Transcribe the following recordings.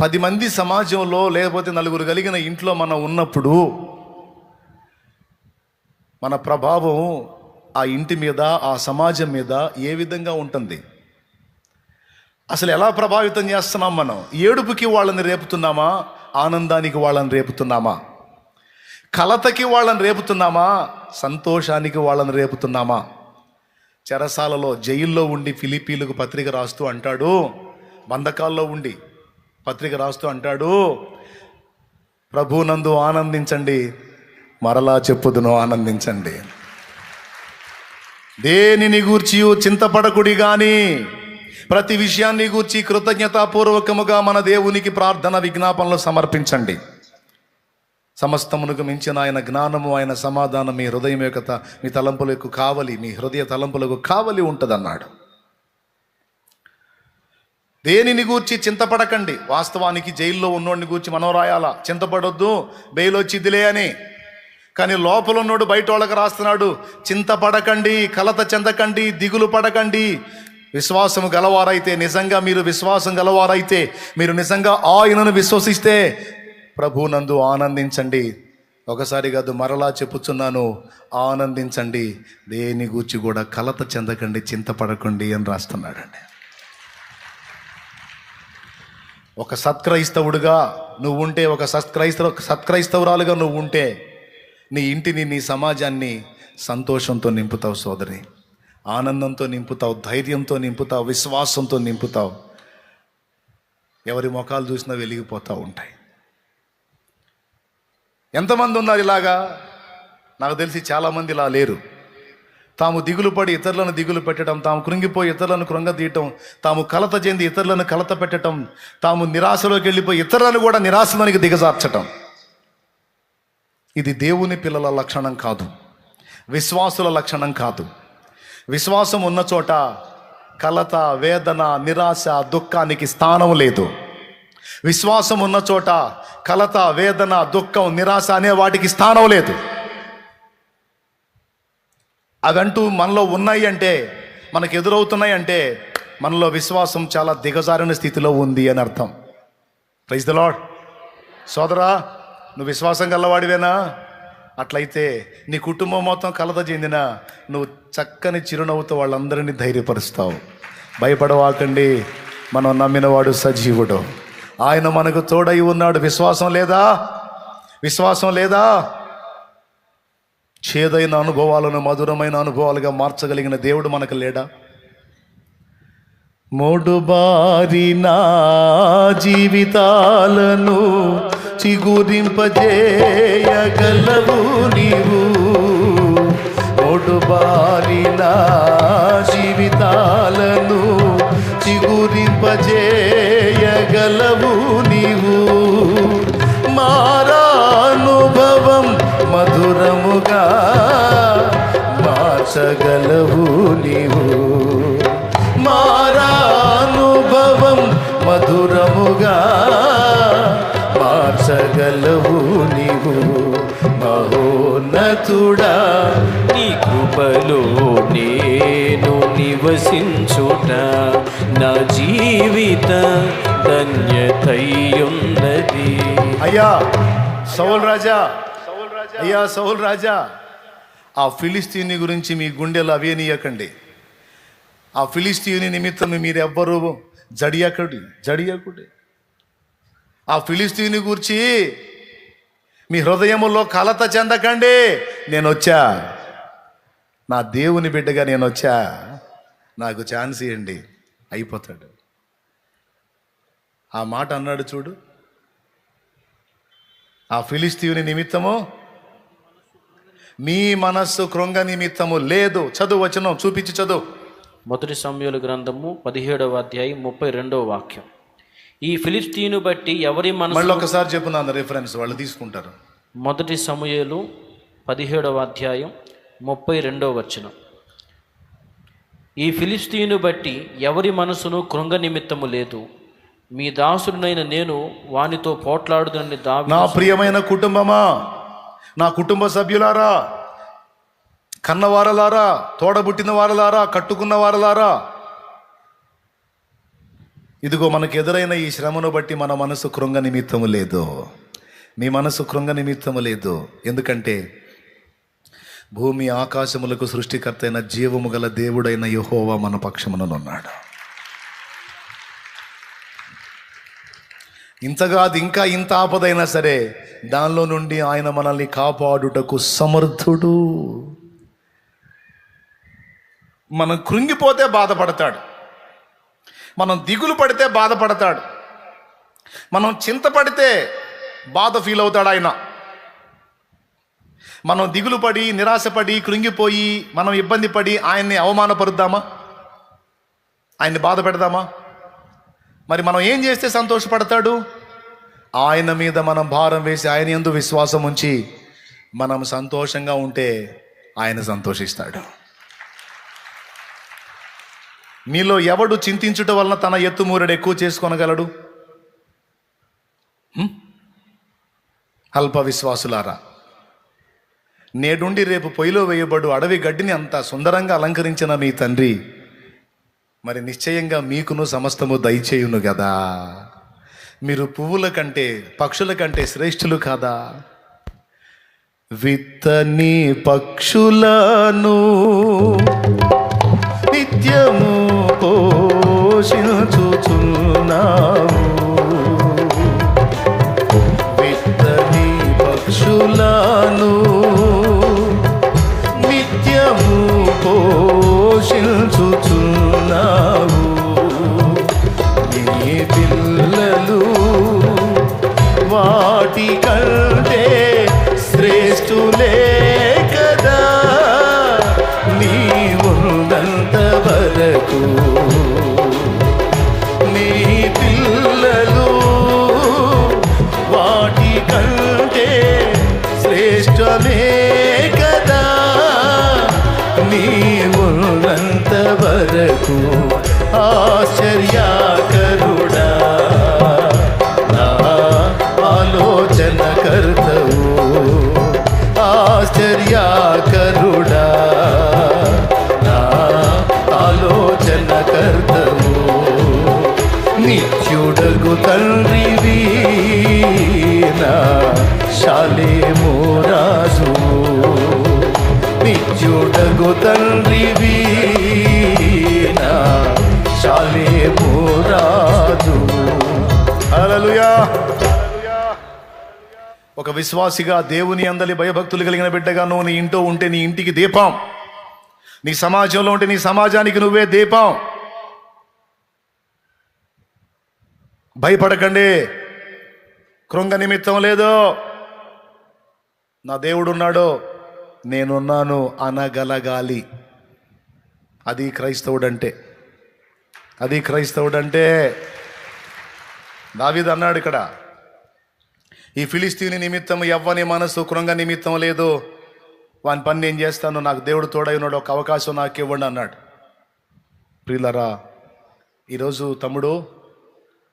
పది మంది సమాజంలో లేకపోతే నలుగురు కలిగిన ఇంట్లో మనం ఉన్నప్పుడు మన ప్రభావం ఆ ఇంటి మీద ఆ సమాజం మీద ఏ విధంగా ఉంటుంది? అసలు ఎలా ప్రభావితం చేస్తున్నాం మనం? ఏడుపుకి వాళ్ళని రేపుతున్నామా? ఆనందానికి వాళ్ళని రేపుతున్నామా? కలతకి వాళ్ళని రేపుతున్నామా? సంతోషానికి వాళ్ళని రేపుతున్నామా? చెరసాలలో జైల్లో ఉండి ఫిలిపీలకు పత్రిక రాస్తూ అంటాడు బంధకాల్లో ఉండి. పత్రిక రాస్తూ అంటాడు ప్రభునందు ఆనందించండి మరలా చెప్పుదును ఆనందించండి. దేనిని గూర్చి చింతపడకుడి కానీ ప్రతి విషయాన్ని గూర్చి కృతజ్ఞతాపూర్వకముగా మన దేవునికి ప్రార్థన విజ్ఞాపనలు సమర్పించండి. సమస్తమునకు మించిన ఆయన జ్ఞానము ఆయన సమాధానం మీ హృదయం యొక్క మీ తలంపులకు కావలి మీ హృదయ తలంపులకు కావలి ఉంటుందన్నాడు. దేనిని గూర్చి చింతపడకండి? వాస్తవానికి జైల్లో ఉన్నోడిని గూర్చి మనం రాయాలా? చింతపడొద్దు బెయిల్ వచ్చిదిలే అని. కానీ లోపల ఉన్నోడు బయట వాళ్ళకి రాస్తున్నాడు చింతపడకండి కలత చెందకండి దిగులు పడకండి. విశ్వాసం గలవారైతే నిజంగా మీరు విశ్వాసం గలవారైతే మీరు నిజంగా ఆయనను విశ్వసిస్తే ప్రభునందు ఆనందించండి. ఒకసారి కాదు మరలా చెప్పుచున్నాను ఆనందించండి. దేని గూర్చి కూడా కలత చెందకండి చింతపడకండి అని రాస్తున్నాడండి. ఒక సత్క్రైస్తవుడుగా నువ్వు ఉంటే ఒక సత్క్రైస్తవ సత్క్రైస్తవురాలుగా నువ్వు ఉంటే నీ ఇంటిని నీ సమాజాన్ని సంతోషంతో నింపుతావు సోదరి. ఆనందంతో నింపుతావు ధైర్యంతో నింపుతావు విశ్వాసంతో నింపుతావు. ఎవరి ముఖాలు చూసినా వెలిగిపోతూ ఉంటాయి. ఎంతమంది ఉన్నారు ఇలాగా? నాకు తెలిసి చాలామంది ఇలా లేరు. తాము దిగులు పడి ఇతరులను దిగులు పెట్టడం తాము కృంగిపోయి ఇతరులను కృంగతీయటం తాము కలత చెంది ఇతరులను కలత పెట్టడం తాము నిరాశలోకి వెళ్ళిపోయి ఇతరులను కూడా నిరాశలోనికి దిగజార్చటం. ఇది దేవుని పిల్లల లక్షణం కాదు. విశ్వాసుల లక్షణం కాదు. విశ్వాసం ఉన్న చోట కలత వేదన నిరాశ దుఃఖానికి స్థానం లేదు. విశ్వాసం ఉన్న చోట కలత వేదన దుఃఖం నిరాశ అనే వాటికి స్థానం లేదు. అవంటూ మనలో ఉన్నాయి అంటే మనకు ఎదురవుతున్నాయి అంటే మనలో విశ్వాసం చాలా దిగజారిన స్థితిలో ఉంది అని అర్థం. ప్రైజ్ ద లాడ్ సోదరా నువ్వు విశ్వాసం గల్లవాడివేనా అట్లయితే నీ కుటుంబం మొత్తం కలత చెందిన నువ్వు చక్కని చిరునవ్వుతో వాళ్ళందరినీ ధైర్యపరుస్తావు. భయపడవాకండి మనం నమ్మినవాడు సజీవుడు. ఆయన మనకు తోడై ఉన్నాడు. విశ్వాసం లేదా? విశ్వాసం లేదా? చేదైన అనుభవాలను మధురమైన అనుభవాలుగా మార్చగలిగిన దేవుడు మనకు లేడా? మూడు నా జీవితాలను చిగురింపజేయగలవు నీవు. మూడు నా జీవితాలను చిగురింపజేయగలవు గలవు నీవు మారానుభవం మధురముగా మార్చగలవు నీవు మహోన్నతుడా నీ కృపలో నేను నివసించుట. నా జీవిత ధన్యతయ్యున్నది అయ్యా సౌల్ రాజా. అయ్యా సౌల్ రాజా. ఆ ఫిలిస్తీని గురించి మీ గుండెలు అవేనీయకండి ఆ ఫిలిస్తీని నిమిత్తం మీరెవ్వరూ జడియకుడి జడియకుడి. ఆ ఫిలిస్తీని గురించి మీ హృదయములో కలత చెందకండి. నేను వచ్చా నా దేవుని బిడ్డగా నేను వచ్చా నాకు ఛాన్స్ ఇవ్వండి అయిపోతాడు. ఆ మాట అన్నాడు చూడు. ఆ ఫిలిస్తీని నిమిత్తము మీ మనస్సు కృంగ నిమిత్తము లేదు. చదువు వచనం చూపించి చదువు. మొదటి సమయాల గ్రంథము పదిహేడవ అధ్యాయం ముప్పై రెండవ వాక్యం. ఈ ఫిలిస్తీను బట్టి ఎవరి మనసు మళ్ళీ ఒకసారి చెప్పు నాన్న రిఫరెన్స్ వాళ్ళు తీసుకుంటారు. మొదటి సమయలు పదిహేడవ అధ్యాయం ముప్పై రెండవ వచనం. ఈ ఫిలిస్తీను బట్టి ఎవరి మనసును కృంగ నిమిత్తము లేదు. మీ దాసుడినైన నేను వానితో పోట్లాడుదని దావి నా ప్రియమైన కుటుంబమా? నా కుటుంబ సభ్యులారా కన్నవారలారా తోడబుట్టిన వారలారా కట్టుకున్న వారలారా ఇదిగో మనకు ఎదురైన ఈ శ్రమను బట్టి మన మనసు కృంగ నిమిత్తము లేదు. మీ మనసు కృంగ నిమిత్తము లేదు. ఎందుకంటే భూమి ఆకాశములకు సృష్టికర్త అయిన జీవము గల దేవుడైన యహోవా మన పక్షముననున్నాడు. ఇంతగా అది ఇంకా ఇంత ఆపదైనా సరే దానిలో నుండి ఆయన మనల్ని కాపాడుటకు సమర్థుడు. మనం కృంగిపోతే బాధపడతాడు. మనం దిగులు పడితే బాధపడతాడు. మనం చింతపడితే బాధ ఫీల్ అవుతాడు ఆయన. మనం దిగులు పడి నిరాశపడి కృంగిపోయి మనం ఇబ్బంది పడి ఆయన్ని అవమానపరుద్దామా? ఆయన్ని బాధ పెడదామా? మరి మనం ఏం చేస్తే సంతోషపడతాడు? ఆయన మీద మనం భారం వేసి ఆయన ఎందు విశ్వాసం ఉంచి మనం సంతోషంగా ఉంటే ఆయన సంతోషిస్తాడు. మీలో ఎవడు చింతించుట వలన తన ఎత్తుమూరడు ఎక్కువ చేసుకొనగలడు? అల్ప విశ్వాసులారా నేడుండి రేపు పొయ్యిలో వేయబడు అడవి గడ్డిని అంత సుందరంగా అలంకరించిన మీ తండ్రి మరి నిశ్చయంగా మీకును సమస్తము దయచేయును కదా మీరు పువ్వుల కంటే పక్షుల కంటే శ్రేష్ఠులు కాదా? విత్తని పక్షులను నిత్యము పోషించుచున్నావు నాకు ఆశ్చర్యాకరుడా నా ఆలోచన కర్తవు ఆశ్చర్యాకరుడా నా ఆలోచన కర్తవు నిత్యుడగు తండ్రివి నా శాలేము రాజు నిత్యుడగు తండ్రివి ఒక విశ్వాసిగా దేవుని అందలి భయభక్తులు కలిగిన బిడ్డగా నువ్వు నీ ఇంట్లో ఉంటే నీ ఇంటికి దీపం. నీ సమాజంలో ఉంటే నీ సమాజానికి నువ్వే దీపం. భయపడకండి. కృంగ నిమిత్తం లేదు. నా దేవుడు ఉన్నాడు నేనున్నాను అనగలగాలి. అది క్రైస్తవుడంటే. అది క్రైస్తవుడంటే. దావీద్ అన్నాడు ఇక్కడ ఈ ఫిలిస్తీని నిమిత్తం ఎవ్వని మనసు కృంగ నిమిత్తం లేదు. వాని పని నేను చేస్తాను నాకు దేవుడు తోడైనాడు ఒక అవకాశం నాకు ఇవ్వండి అన్నాడు. ప్రియులరా ఈరోజు తమ్ముడు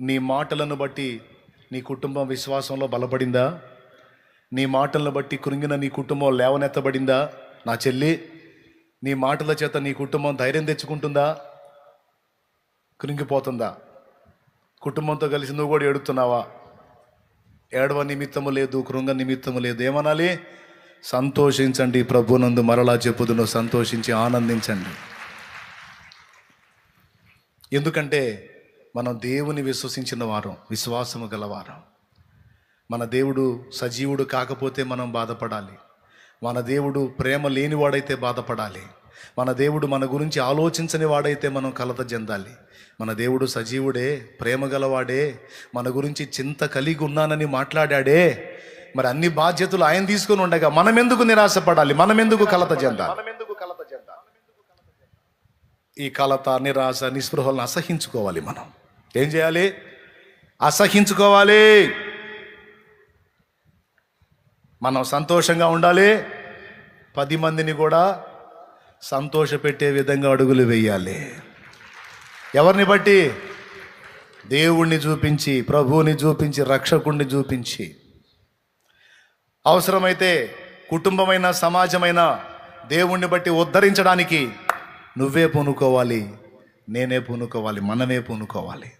నీ మాటలను బట్టి నీ కుటుంబం విశ్వాసంలో బలపడిందా? నీ మాటలను బట్టి కృంగిన నీ కుటుంబం లేవనెత్తబడిందా? నా చెల్లి నీ మాటల చేత నీ కుటుంబం ధైర్యం తెచ్చుకుంటుందా? కృంగిపోతుందా? కుటుంబంతో కలిసి నువ్వు కూడా ఏడుతున్నావా? ఏడవ నిమిత్తము లేదు కృంగ నిమిత్తము లేదు. ఏమనాలి? సంతోషించండి ప్రభునందు మరలా చెప్పుదును సంతోషించి ఆనందించండి. ఎందుకంటే మనం దేవుని విశ్వసించిన వారం విశ్వాసము గలవారం మన దేవుడు సజీవుడు కాకపోతే మనం బాధపడాలి. మన దేవుడు ప్రేమ లేనివాడైతే బాధపడాలి. మన దేవుడు మన గురించి ఆలోచించని వాడైతే మనం కలత చెందాలి. మన దేవుడు సజీవుడే ప్రేమ గలవాడే మన గురించి చింత కలిగి ఉన్నానని మాట్లాడాడే. మరి అన్ని బాధ్యతలు ఆయన తీసుకొని ఉండగా మనం ఎందుకు నిరాశపడాలి? మనం ఎందుకు కలత చెందాలి? ఈ కలత నిరాశ నిస్పృహలను అసహించుకోవాలి మనం. ఏం చేయాలి? అసహించుకోవాలి. మనం సంతోషంగా ఉండాలి. పది మందిని కూడా సంతోషపెట్టే విధంగా అడుగులు వేయాలి. ఎవరిని బట్టి? దేవుణ్ణి చూపించి ప్రభువుని చూపించి రక్షకుణ్ణి చూపించి. అవసరమైతే కుటుంబమైన సమాజమైన దేవుణ్ణి బట్టి ఉద్ధరించడానికి నువ్వే పూనుకోవాలి నేనే పూనుకోవాలి మనమే పూనుకోవాలి.